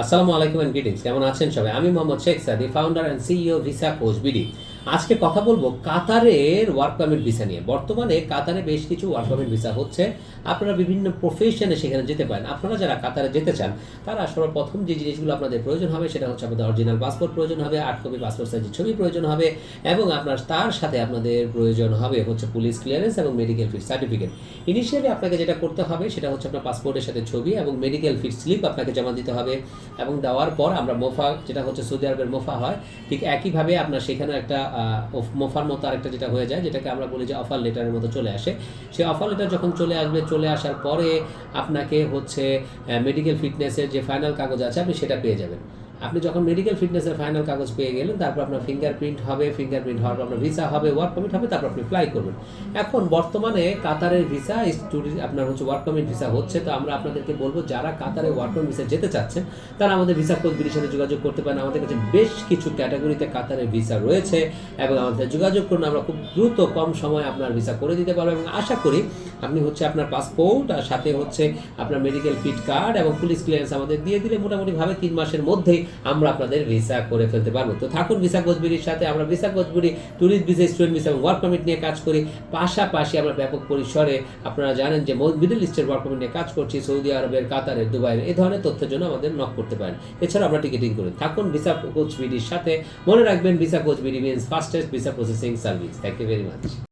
আসসালামু আলাইকুম and greetings কেমন আছেন সবাই? আমি Mohammad Sheikh Sadi founder and CEO visa coach BD আজকে কথা বলব কাতারের ওয়ার্ক পারমিট ভিসা নিয়ে। বর্তমানে কাতারে বেশ কিছু ওয়ার্ক পারমিট ভিসা হচ্ছে। আপনারা বিভিন্ন প্রফেশনে সেখানে যেতে পারেন। আপনারা যারা কাতারে যেতে চান, তারা সর্বপ্রথম যে জিনিসগুলো আপনাদের প্রয়োজন হবে, সেটা হচ্ছে আপনাদের অরিজিনাল পাসপোর্ট প্রয়োজন হবে আট কপি পাসপোর্ট সাইজের ছবি প্রয়োজন হবে, এবং আপনার তার সাথে আপনাদের প্রয়োজন হবে হচ্ছে পুলিশ ক্লিয়ারেন্স এবং মেডিকেল ফিট সার্টিফিকেট ইনিশিয়ালি আপনাকে যেটা করতে হবে, সেটা হচ্ছে আপনার পাসপোর্টের সাথে ছবি এবং মেডিকেল ফিট স্লিপ আপনাকে জমা দিতে হবে এবং দেওয়ার পর আমরা মোফা, যেটা হচ্ছে সৌদি আরবের মোফা হয়, ঠিক একইভাবে আপনার সেখানে একটা মোফার মতো আরেকটা যেটা হয়ে যায়, যেটাকে আমরা বলি যে অফার লেটারের মতো চলে আসে। সেই অফার লেটার যখন চলে আসবে, চলে আসার পরে আপনাকে হচ্ছে মেডিকেল ফিটনেসের যে ফাইনাল কাগজ আছে, আপনি সেটা পেয়ে যাবেন। আপনি যখন মেডিকেল ফিটনেসের ফাইনাল কাগজ পেয়ে গেলেন, তারপর আপনার ফিঙ্গারপ্রিন্ট হবে ফিঙ্গারপ্রিন্ট হওয়ার পর আপনার ভিসা হবে ওয়ার্ক পারমিট হবে, তারপর আপনি ফ্লাই করবেন। এখন বর্তমানে কাতারের ভিসা স্টুডেন্ট আপনার হচ্ছে ওয়ার্ক পারমিট ভিসা হচ্ছে, তো আমরা আপনাদেরকে বলব যারা কাতারে ওয়ার্ক পারমিট ভিসা যেতে চাচ্ছেন, তারা আমাদের ভিসা কোচবিটির সাথে যোগাযোগ করতে পারেন। আমাদের কাছে বেশ কিছু ক্যাটাগরিতে কাতারের ভিসা রয়েছে এবং আমাদের যোগাযোগ করুন, আমরা খুব দ্রুত কম সময়ে আপনার ভিসা করে দিতে পারব এবং আশা করি আপনি হচ্ছে আপনার পাসপোর্ট আর সাথে হচ্ছে আপনার মেডিকেল ফিট কার্ড এবং পুলিশ ক্লিয়ারেন্স আমাদের দিয়ে দিলে মোটামুটিভাবে তিন মাসের মধ্যেই আমরা আপনাদের ভিসা করে ফেলতে পারব। তো থাকুন ভিসা কোচবিরির সাথে, আমরা visa coach B D tourist visa student visa এবং ওয়ার্ক পারমিট নিয়ে কাজ করি। পাশাপাশি আমরা ব্যাপক পরিসরে আপনারা জানেন যে মিডল ইস্টের ওয়ার্ক পারমিট নিয়ে কাজ করছি, সৌদি আরবের, কাতারের, দুবাইয়ের এই ধরনের তথ্যের জন্য আমাদের নক করতে পারেন। এছাড়া আমরা টিকিটিং করি। থাকুন ভিসা কোচবিরির সাথে। মনে রাখবেন visa coach B D means fastest visa processing service thank you very much